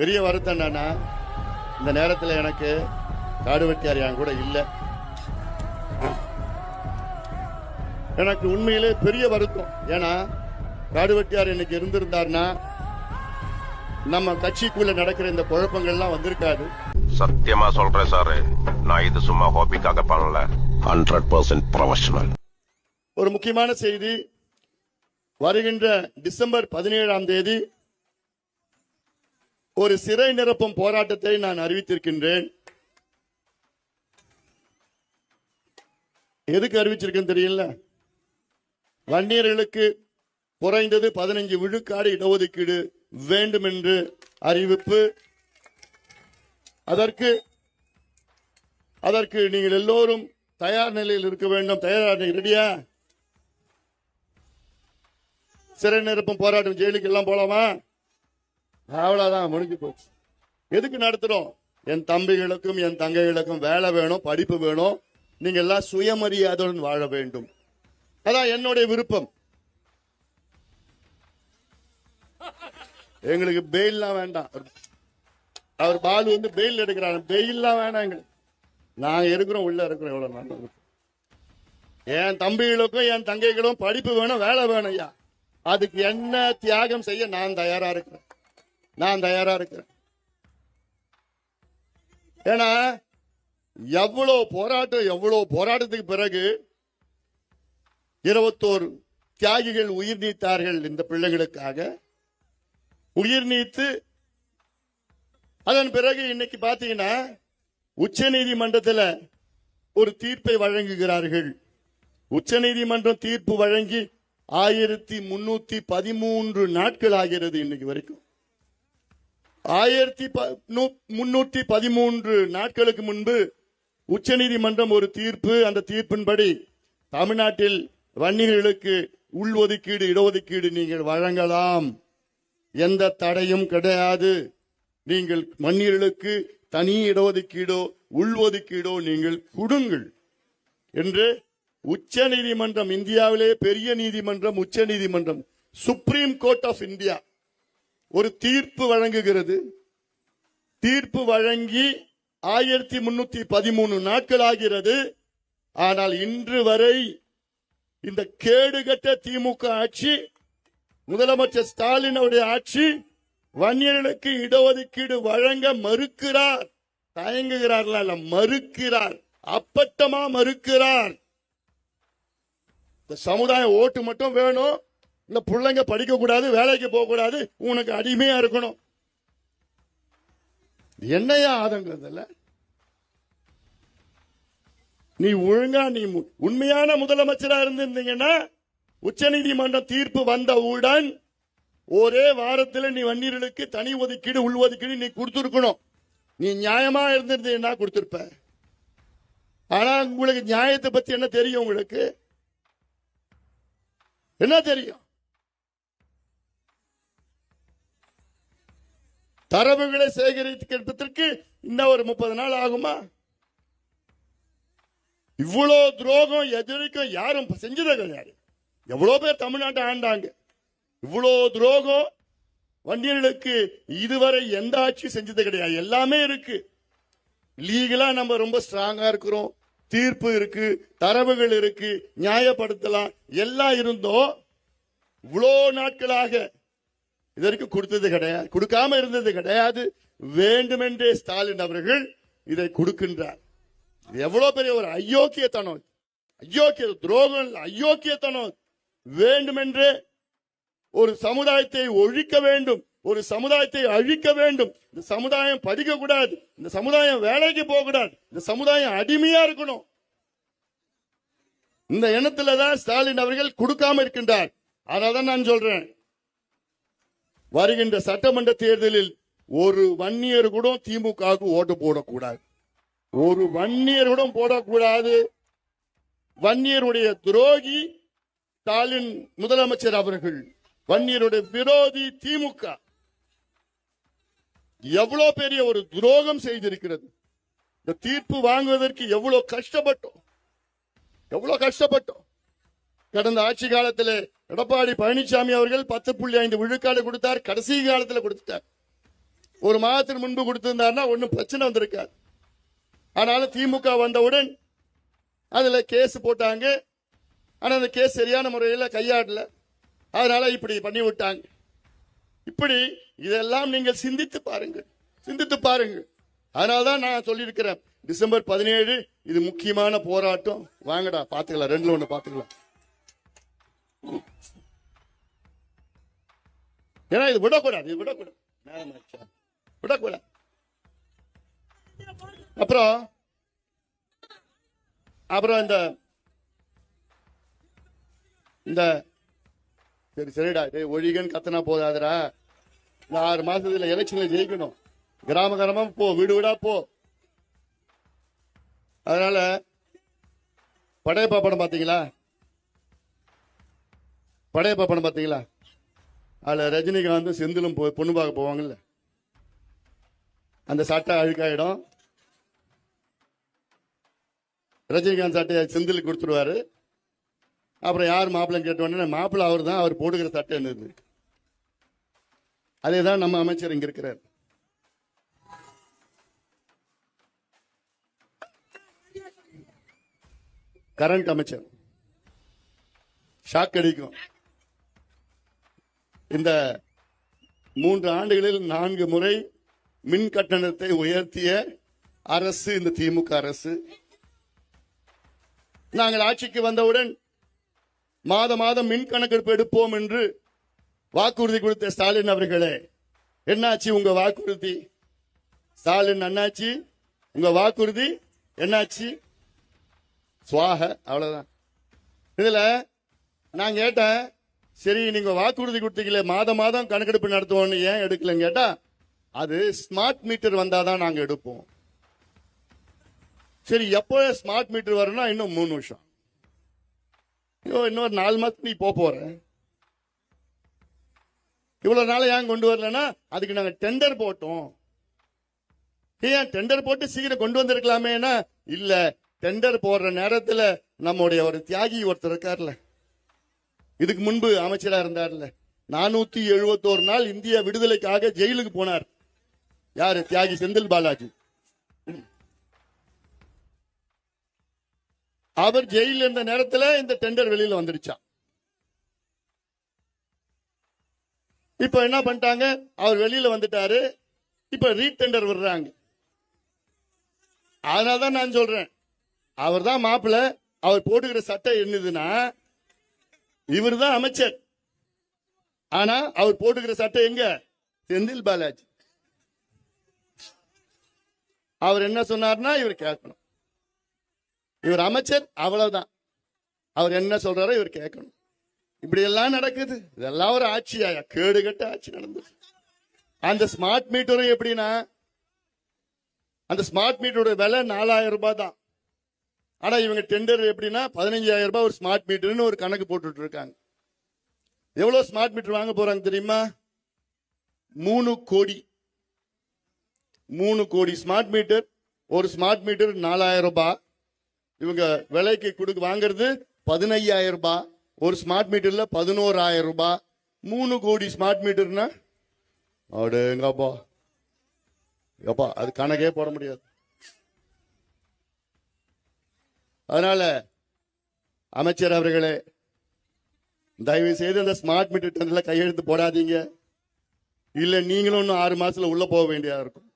பெரிய வருத்தம் என்னன்னா இந்த நேரத்தில் எனக்கு காடு வெட்டியார் என் கூட இல்லை. எனக்கு உண்மையிலே பெரிய வருத்தம். ஏன்னா காடு வெட்டியார் இன்னைக்கு இருந்திருந்தாருன்னா நம்ம கட்சிக்குள்ள நடக்கிற இந்த குழப்பங்கள்லாம் வந்திருக்காது. சத்தியமா சொல்றேன் சாரு. நான் இது சும்மா ஹாபிக்காக பண்ணல. ஹண்ட்ரட் பர்சன்ட் ப்ரொஃபஷனல் ஒரு முக்கியமான செய்தி. வருகின்ற டிசம்பர் பதினேழாம் தேதி ஒரு சிறை நிரப்பும் போராட்டத்தை நான் அறிவித்திருக்கின்றேன். எதுக்கு அறிவிச்சிருக்கேன் தெரியல. வன்னியர்களுக்கு குறைந்தது பதினைஞ்சு விழுக்காடு இடஒதுக்கீடு வேண்டும் என்று அறிவிப்பு. அதற்கு அதற்கு நீங்கள் எல்லோரும் தயார் நிலையில் இருக்க வேண்டும். தயார் ரெடியா? சிறை நிரப்பும் போராட்டம் ஜெயிலுக்கு எல்லாம் போலாமா? அவ்வளவுதான் முடிஞ்சு போச்சு. எதுக்கு நடத்துறோம்? என் தம்பிகளுக்கும் என் தங்கைகளுக்கும் வேலை வேணும் படிப்பு வேணும். நீங்க எல்லாம் சுயமரியாதையுடன் வாழ வேண்டும். அதான் என்னுடைய விருப்பம். எங்களுக்கு பெயில்லாம் வேண்டாம். அவர் பால் வந்து பெயில் எடுக்கிறாரு. பெயில்லாம் வேணாம் எங்களுக்கு. நாங்க இருக்கிறோம் உள்ள இருக்கிறோம். எவ்வளவு நல்லது என் தம்பிகளுக்கும் என் தங்கைகளும் படிப்பு வேணும் வேலை வேணும் ஐயா. அதுக்கு என்ன தியாகம் செய்ய நான் தயாரா இருக்கிறேன்? நான் தயாரா இருக்கிறேன். ஏன்னா எவ்வளவு போராட்டம் எவ்வளவு போராட்டத்துக்கு பிறகு இருபத்தோரு தியாகிகள் உயிர் நீத்தார்கள் இந்த பிள்ளைகளுக்காக. உயிர் நீத்து அதன் பிறகு இன்னைக்கு பாத்தீங்கன்னா உச்ச நீதிமன்றத்தில் ஒரு தீர்ப்பை வழங்குகிறார்கள். உச்ச நீதிமன்றம் தீர்ப்பு வழங்கி ஆயிரத்தி முன்னூத்தி பதிமூன்று நாட்கள் ஆகிறது இன்னைக்கு வரைக்கும். ஆயிரத்தி ப- நூ- முன்னூத்தி பதிமூன்று நாட்களுக்கு முன்பு உச்சநீதிமன்றம் ஒரு தீர்ப்பு அந்த தீர்ப்பின்படி தமிழ்நாட்டில் வன்னியர்களுக்கு உள்ஒதுக்கீடு இடஒதுக்கீடு நீங்கள் வழங்கலாம். எந்த தடையும் கிடையாது. நீங்கள் வன்னியர்களுக்கு தனி இடஒதுக்கீடோ உள்ஒதுக்கீடோ நீங்கள் கொடுங்கள் என்று உச்ச நீதிமன்றம் இந்தியாவிலே பெரிய நீதிமன்றம் உச்ச நீதிமன்றம் சுப்ரீம் கோர்ட் ஆஃப் இந்தியா ஒரு தீர்ப்பு வழங்குகிறது. தீர்ப்பு வழங்கி ஆயிரத்தி முன்னூத்தி பதிமூணு நாட்கள் ஆகிறது ஆனால் இன்று வரை இந்த கேடுகட்ட திமுக ஆட்சி முதலமைச்சர் ஸ்டாலின் அவருடைய ஆட்சி வன்னியர்களுக்கு இடஒதுக்கீடு வழங்க மறுக்கிறார். தயங்குகிறார்களா இல்ல மறுக்கிறார். அப்பட்டமா மறுக்கிறார். இந்த சமுதாய ஓட்டு மட்டும் வேணும். இந்த பிள்ளைங்க படிக்க கூடாது வேலைக்கு போக கூடாது உனக்கு அடிமையா இருக்கணும். என்னையா ஆதங்கிறதுல நீ ஒழுங்கா நீ மு- உண்மையான முதலமைச்சரா இருந்திருந்தீங்கன்னா உச்சநீதிமன்றம் தீர்ப்பு வந்தவுடன் ஒரே வாரத்துல நீ வன்னியர்களுக்கு தனி ஒதுக்கீடு உள் ஒதுக்கீடு நீ கொடுத்துருக்கணும். நீ நியாயமா இருந்திருந்தீங்கன்னா கொடுத்துருப்ப? ஆனா உங்களுக்கு நியாயத்தை பத்தி என்ன தெரியும் உங்களுக்கு? என்ன தெரியும்? தரவுகளை சேகரிக்கிறதுக்கு இன்னும் ஒரு முப்பது நாள் ஆகுமா? இவ்வளோ துரோகம் எதிரிக்கும் யாரும் செஞ்சதே கிடையாது. எவ்வளோ பேர் தமிழ்நாட்டை ஆண்டாங்க. இவ்வளோ துரோகம் வண்டியர்களுக்கு இதுவரை எந்த ஆட்சியும் செஞ்சது கிடையாது. எல்லாமே இருக்கு. லீகலா நம்ம ரொம்ப ஸ்ட்ராங்கா இருக்கிறோம். தீர்ப்பு இருக்கு தரவுகள் இருக்கு நியாயப்படுத்தலாம். எல்லாம் இருந்தோம். இவ்வளோ நாட்களாக இதற்கு கொடுத்தது கிடையாது. கொடுக்காம இருந்தது கிடையாது. வேண்டுமென்றே ஸ்டாலின் அவர்கள் இதை கொடுக்கின்றார். இது எவ்வளவு பெரிய ஒரு அயோக்கியத்தனம். அயோக்கிய துரோகம் இல்ல, அயோக்கியத்தனம். வேண்டுமென்றே ஒரு சமுதாயத்தை ஒழிக்க வேண்டும். ஒரு சமுதாயத்தை அழிக்க வேண்டும். இந்த சமுதாயம் படிக்க கூடாது இந்த சமுதாயம் வேலைக்கு போக கூடாது இந்த சமுதாயம் அடிமையா இருக்கணும். இந்த இனத்துலதான் ஸ்டாலின் அவர்கள் கொடுக்காம இருக்கின்றார். அதான் நான் சொல்றேன். வருகின்ற சட்டமன்ற தேர்தலில் ஒரு வன்னியர் கூட திமுகவுக்கு ஓட்டு போடக்கூடாது. ஒரு வன்னியர் கூட போடக்கூடாது. வன்னியருடைய துரோகி ஸ்டாலின் முதலமைச்சர் அவர்கள் வன்னியருடைய விரோதி திமுக. எவ்வளவு பெரிய ஒரு துரோகம் செய்திருக்கிறது. இந்த தீர்ப்பு வாங்குவதற்கு எவ்வளவு கஷ்டப்பட்டோம். எவ்வளவு கஷ்டப்பட்டோம். கடந்த ஆட்சி காலத்திலே எடப்பாடி பழனிசாமி அவர்கள் பத்து புள்ளி ஐந்து விழுக்காடு கொடுத்தார். கடைசி காலத்தில் கொடுத்துட்டார். ஒரு மாதத்துக்கு முன்பு கொடுத்திருந்தார்னா ஒன்றும் பிரச்சனை வந்திருக்காது. ஆனாலும் திமுக வந்தவுடன் அதில் கேஸ் போட்டாங்க. ஆனால் அந்த கேஸ் சரியான முறையில் கையாடல. அதனால இப்படி பண்ணி விட்டாங்க. இப்படி இதெல்லாம் நீங்கள் சிந்தித்து பாருங்கள். சிந்தித்து பாருங்கள். அதனால தான் நான் சொல்லியிருக்கிறேன். டிசம்பர் பதினேழு இது முக்கியமான போராட்டம். வாங்கடா பார்த்துக்கலாம். ரெண்டில் ஒன்று பார்த்துக்கலாம். ஏன்னா இது விடக்கூடாது இது விடக்கூடாது. விடக்கூடாது. அப்புறம் அப்புறம் இந்த இந்த சரி சரிடா டேய் ஒழிகன்னு கத்தனா போதாதுடா. இந்த ஆறு மாசத்துல எலெக்ஷன்ல ஜெயிக்கணும். கிராம கிராமம் போ வீடு வீடா போ. அதனால படையப்பா படம் பாத்தீங்களா படையப்பா படம் பார்த்தீங்களா? அதில் ரஜினிகாந்த் செந்திலும் போய் பொண்ணு பார்க்க போவாங்கல்ல? அந்த சட்டை அழுக்காயிடும். ரஜினிகாந்த் சட்டையை செந்தில் கொடுத்துருவாரு. அப்புறம் யார் மாப்பிள்ளைன்னு கேட்ட உடனே மாப்பிள்ளை அவர் தான் அவர் போடுகிற சட்டை என்னது? அதே தான் நம்ம அமைச்சர் இங்க இருக்கிறார். கரண்ட் அமைச்சர். ஷாக் அடிக்கும். இந்த மூன்று ஆண்டுகளில் நான்கு முறை மின் கட்டணத்தை உயர்த்திய அரசு இந்த திமுக அரசு. நாங்கள் ஆட்சிக்கு வந்தவுடன் மாத மாதம் மின் கணக்கெடுப்பு எடுப்போம் என்று வாக்குறுதி கொடுத்த ஸ்டாலின் அவர்களே என்னாச்சு உங்க வாக்குறுதி? ஸ்டாலின் அண்ணாச்சி உங்க வாக்குறுதி என்னாச்சு? சுவாக அவ்வளவுதான். இதுல நான் கேட்டேன் சரி நீங்க வாக்குறுதி கொடுத்தீங்களே மாதம் மாதம் கணக்கெடுப்பு நடத்துவோம்னு ஏன் எடுக்கலன்னு கேட்டா அது ஸ்மார்ட் மீட்டர் வந்தாதான் நாங்க எடுப்போம். சரி எப்போ ஸ்மார்ட் மீட்டர் வரும்னா இன்னும் மூணு வருஷம். ஐயோ இன்னொரு நாலு மாசத்துக்கு நீ போக போறேன் இவ்வளவு நாள் ஏன் கொண்டு வரலன்னா அதுக்கு நாங்க டெண்டர் போட்டோம். ஏன் டெண்டர் போட்டு சீக்கிரம் கொண்டு வந்திருக்கலாமேனா இல்ல டெண்டர் போடுற நேரத்துல நம்முடைய ஒரு தியாகி ஒருத்தர் இருக்கார்ல. இதுக்கு முன்பு அமைச்சராக இருந்தார்ல. நானூத்தி எழுபத்தோரு நாள் இந்திய விடுதலைக்காக ஜெயிலுக்கு போனார். யாரு? தியாகி செந்தில் பாலாஜி. அவர் ஜெயில இருந்த நேரத்தில் இந்த டெண்டர் வெளியில வந்துருச்சா. இப்ப என்ன பண்ணிட்டாங்க? அவர் வெளியில வந்துட்டாரு. இப்ப ரீடெண்டர் விடுறாங்க. அதனாலதான் நான் சொல்றேன். அவர் தான் மாப்பிள்ள அவர் போட்டுக்கிற சட்டை என்னதுன்னா இவர் தான் அமைச்சர். ஆனா அவர் போட்டுக்கிற சட்டை எங்க? செந்தில் பாலாஜி. அவர் என்ன சொன்னார்னா இவர் கேட்கணும். இவர் அமைச்சர் அவ்வளவுதான். அவர் என்ன சொல்றாரோ இவர் கேட்கணும். இப்படி எல்லாம் நடக்குது. இதெல்லாம் ஒரு ஆட்சியா கேடு கட்ட ஆட்சி நடந்தது அந்த ஸ்மார்ட் மீட்டரும் எப்படின்னா அந்த ஸ்மார்ட் மீட்டரோட விலை நாலாயிரம் ரூபாய் தான். ஆனா இவங்க டெண்டர் எப்படின்னா பதினஞ்சாயிரம் ரூபாய் ஒரு ஸ்மார்ட் மீட்டர்னு ஒரு கணக்கு போட்டுட்டு இருக்காங்க எவ்வளவு ஸ்மார்ட் மீட்டர் வாங்க போறாங்க தெரியுமா? மூணு கோடி. மூணு கோடி ஸ்மார்ட் மீட்டர் ஒரு ஸ்மார்ட் மீட்டர் நாலாயிரம் ரூபாய். இவங்க விலைக்கு கொடுக்க வாங்குறது பதினையாயிரம் ரூபாய். ஒரு ஸ்மார்ட் மீட்டர்ல பதினோராயிரம் ரூபாய். மூணு கோடி ஸ்மார்ட் மீட்டர்னா அடேங்கப்பா. எப்பா அது கணக்கே போட முடியாது. அதனால அமைச்சர் அவர்களே தயவு செய்து அந்த ஸ்மார்ட் மீட்டர் டெண்டர்ல கையெழுத்து போடாதீங்க. இல்ல நீங்களும் இன்னும் ஆறு மாசத்துல உள்ள போக வேண்டியதா இருக்கும்.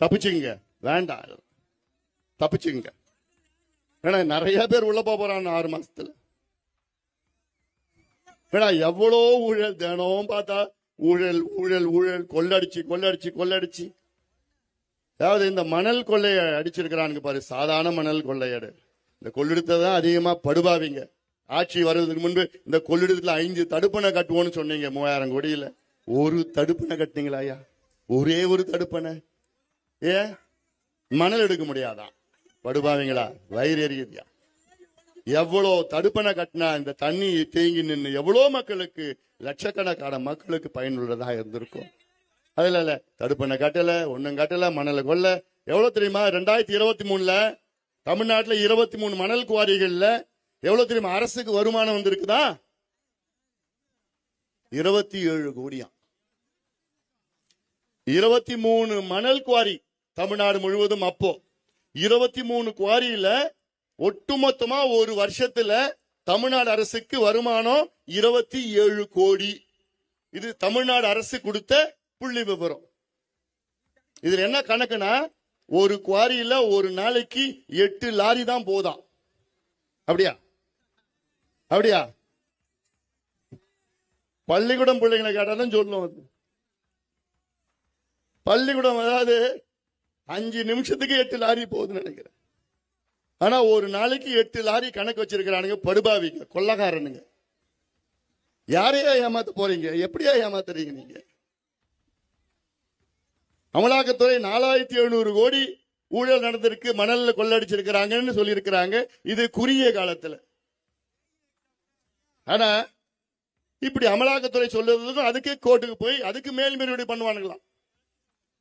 தப்பிச்சுங்க வேண்டாம் தப்பிச்சுங்க ஏன்னா நிறைய பேர் உள்ள போக போறாங்க ஆறு மாசத்துல. ஏன்னா எவ்வளோ ஊழல் தினம் பார்த்தா ஊழல் ஊழல் ஊழல் கொள்ளடிச்சு கொள்ளடிச்சு கொள்ளடிச்சு. அதாவது இந்த மணல் கொள்ளைய அடிச்சிருக்கிறானுங்க பாரு சாதாரண மணல் கொள்ளையடு. இந்த கொள்ளிடத்தை அதிகமா படுபாவிங்க. ஆட்சி வர்றதுக்கு முன்பு இந்த கொள்ளிடத்துல ஐந்து தடுப்பணை கட்டுவோம்னு சொன்னீங்க மூவாயிரம் கோடியில. ஒரு தடுப்பணை கட்டினீங்களா ஐயா? ஒரே ஒரு தடுப்பணை. ஏ மணல் எடுக்க முடியாதான். படுபாவீங்களா வயிறு எரியுதியா? எவ்வளோ தடுப்பணை கட்டினா இந்த தண்ணி தேங்கி நின்று எவ்வளோ மக்களுக்கு லட்சக்கணக்கான மக்களுக்கு பயனுள்ளதாக இருந்திருக்கும். அதுல இல்ல. தடுப்பணை கட்டல ஒண்ணும் கட்டல மணலை கொல்ல. எவ்வளவு தெரியுமா? ரெண்டாயிரத்தி இருபத்தி மூணுல தமிழ்நாட்டுல இருபத்தி மூணு மணல் குவாரிகள்ல எவ்வளவு தெரியுமா? அரசுக்கு வருமானம் வந்திருக்குதா? இருபத்தி ஏழு கோடியாம் இருபத்தி மூணு மணல் குவாரி தமிழ்நாடு முழுவதும் அப்போ. இருபத்தி மூணு குவாரியில ஒட்டுமொத்தமா ஒரு வருஷத்துல தமிழ்நாடு அரசுக்கு வருமானம் இருபத்தி ஏழு கோடி. இது தமிழ்நாடு அரசு கொடுத்த புள்ளி விவரம். இதுல என்ன கணக்குனா ஒரு குவாரியில ஒரு நாளைக்கு எட்டு லாரி தான் போதாம் அப்படியா? அப்படியா? பள்ளிக்கூடம் பிள்ளைங்களை கேட்டாலும் சொல்லும் அது. பள்ளிக்கூடம் அதாவது அஞ்சு நிமிஷத்துக்கு எட்டு லாரி போகுதுன்னு நினைக்கிறேன். ஆனா ஒரு நாளைக்கு எட்டு லாரி கணக்கு வச்சிருக்கிறானுங்க படுபாவிங்க கொள்ளக்காரனுங்க. யாரையா ஏமாத்த போறீங்க? எப்படியா ஏமாத்துறீங்க நீங்க? அமலாக்கத்துறை நாலாயிரத்தி எழுநூறு கோடி ஊழல் நடந்திருக்கு மணல்ல கொள்ளடிச்சிருக்கிறாங்கன்னு சொல்லியிருக்கிறாங்க. இது குறுகிய காலத்துல. ஆனா இப்படி அமலாக்கத்துறை சொல்றதுக்கும் அதுக்கே கோர்ட்டுக்கு போய் அதுக்கு மேல்முறையீடு பண்ணுவானுங்களாம்.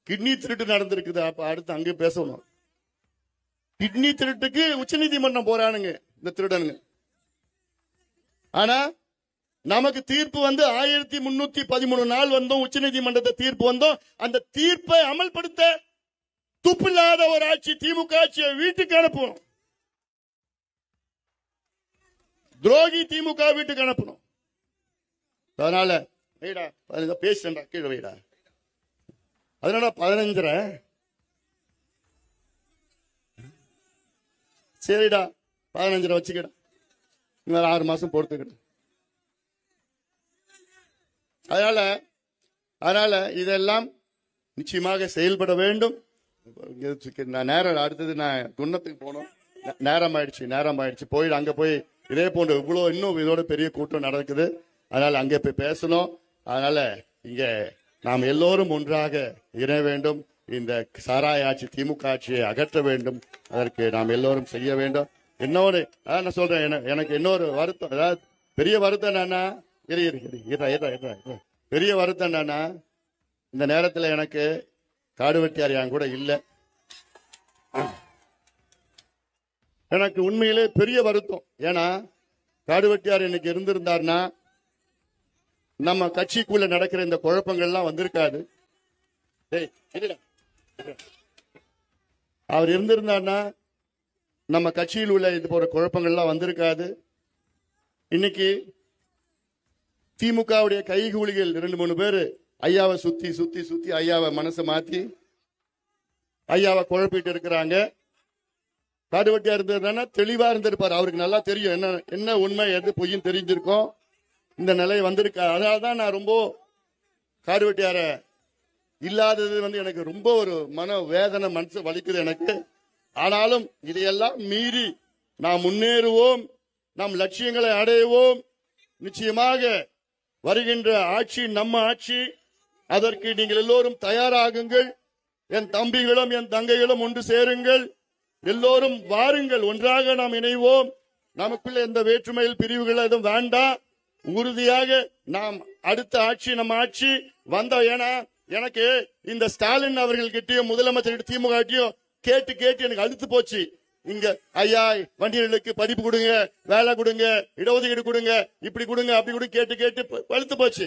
கிட்னி திருட்டு நடந்திருக்குது. அப்ப அடுத்து அங்கே பேசணும். கிட்னி திருட்டுக்கு உச்சநீதிமன்றம் போறானுங்க இந்த திருடனுங்க. ஆனா நமக்கு தீர்ப்பு வந்து ஆயிரத்தி முன்னூத்தி பதிமூணு நாள் வந்தோம் உச்சநீதிமன்றத்தை தீர்ப்பு வந்தோம். அந்த தீர்ப்பை அமல்படுத்த துப்பில்லாத ஒரு ஆட்சி திமுக ஆட்சியை வீட்டுக்கு அனுப்பணும். துரோகி திமுக வீட்டுக்கு அனுப்பணும். அதனால வைடா பேசுறேன்டா கீழே வைடா. அதனால பதினஞ்சரை சரிடா பதினஞ்சரை வச்சுக்கடா. இன்னும் ஆறு மாசம் பொறுத்துக்கிட்டேன் அதனால அதனால இதெல்லாம் நிச்சயமாக செயல்பட வேண்டும். நான் நேரம் அடுத்தது நான் குன்னத்துக்கு போனோம் நேரம் ஆயிடுச்சு நேரம் ஆயிடுச்சு போய் அங்க போய் இதே போன்ற இவ்வளவு இன்னும் இதோட பெரிய கூட்டம் நடக்குது. அதனால அங்கே போய் பேசணும். அதனால இங்க நாம் எல்லோரும் ஒன்றாக இணைய வேண்டும். இந்த சாராய ஆட்சி திமுக ஆட்சியை அகற்ற வேண்டும். அதற்கு நாம் எல்லோரும் செய்ய வேண்டும். இன்னொரு அதான் நான் சொல்றேன் எனக்கு இன்னொரு வருத்தம் அதாவது பெரிய வருத்தம் என்னன்னா இரு இரு இரு. இருடா, இருடா, இருடா, இருடா. பெரிய வருத்தம் என்னன்னா இந்த நேரத்தில் எனக்கு காடு வெட்டியார் என் கூட இல்லை. எனக்கு உண்மையிலே பெரிய வருத்தம். ஏன்னா காடு வெட்டியார் இன்னைக்கு இருந்திருந்தார்னா நம்ம கட்சிக்குள்ள நடக்கிற இந்த குழப்பங்கள்லாம் வந்திருக்காது. அவர் இருந்திருந்தார்னா நம்ம கட்சியில் உள்ள இது போற குழப்பங்கள்லாம் வந்திருக்காது. இன்னைக்கு திமுகவுடைய கைகூலிகள் ரெண்டு மூணு பேர் ஐயாவை சுத்தி சுத்தி சுத்தி ஐயாவை மனசை மாத்தி ஐயாவை குழப்பிட்டு இருக்கிறாங்க. காடுவட்டியா இருந்ததுன்னா தெளிவா இருந்திருப்பார். அவருக்கு நல்லா தெரியும் என்ன என்ன உண்மை எது பொய்யும் தெரிஞ்சிருக்கும். இந்த நிலை வந்திருக்கா. அதனால தான் நான் ரொம்ப காடுவெட்டியார இல்லாதது வந்து எனக்கு ரொம்ப ஒரு மன வேதனை மனசு வலிக்குது எனக்கு. ஆனாலும் இதையெல்லாம் மீறி நாம் முன்னேறுவோம். நம் லட்சியங்களை அடைவோம். நிச்சயமாக வருகின்ற ஆட்சி நம்ம ஆட்சி அதற்கு நீங்கள் எல்லோரும் தயாராகுங்கள். என் தம்பிகளும் என் தங்கைகளும் ஒன்று சேருங்கள். எல்லோரும் வாருங்கள் ஒன்றாக நாம் இணைவோம். நமக்குள்ள எந்த வேற்றுமையில் பிரிவுகள் எதுவும் வேண்டாம். உறுதியாக நாம் அடுத்த ஆட்சி நம்ம ஆட்சி வந்த ஏன்னா எனக்கு இந்த ஸ்டாலின் அவர்கள் கிட்டயும் முதலமைச்சர் திமுக கேட்டு கேட்டு எனக்கு அழுத்து போச்சு. இங்க ஐயா வண்டியர்களுக்கு படிப்பு கொடுங்க வேலை கொடுங்க இடஒதுக்கீடு கொடுங்க இப்படி கொடுங்க அப்படி கொடுங்க கேட்டு கேட்டு வலுத்து பழுத்து போச்சு.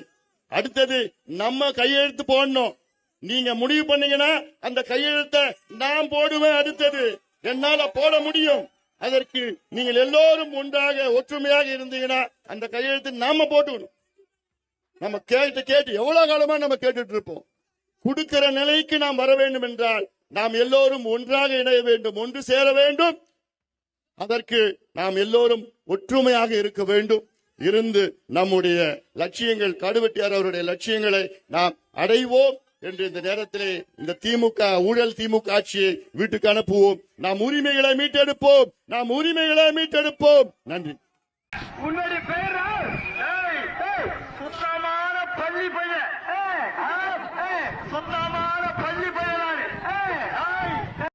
அடுத்தது நம்ம கையெழுத்து போடணும். நீங்க முடிவு பண்ணீங்கன்னா அந்த கையெழுத்தை நான் போடுவேன் அடுத்தது. என்னால போட முடியும். அதற்கு நீங்கள் எல்லோரும் ஒன்றாக ஒற்றுமையாக இருந்தீங்கன்னா அந்த கையெழுத்து நாம போட்டுக்கணும். நம்ம கேட்டு கேட்டு எவ்வளவு காலமா நம்ம கேட்டுட்டு இருப்போம்? கொடுக்கிற நிலைக்கு நாம் வர வேண்டும் என்றால் நாம் எல்லோரும் ஒன்றாக இணைய வேண்டும் ஒன்று சேர வேண்டும். அதற்கு நாம் எல்லோரும் ஒற்றுமையாக இருக்க வேண்டும். இருந்து நம்முடைய லட்சியங்கள் கடுவெட்டியார் அவருடைய லட்சியங்களை நாம் அடைவோம் என்று இந்த நேரத்திலே இந்த திமுக ஊழல் திமுக ஆட்சியை வீட்டுக்கு அனுப்புவோம். நாம் உரிமைகளை மீட்டெடுப்போம். நாம் உரிமைகளை மீட்டெடுப்போம். நன்றி.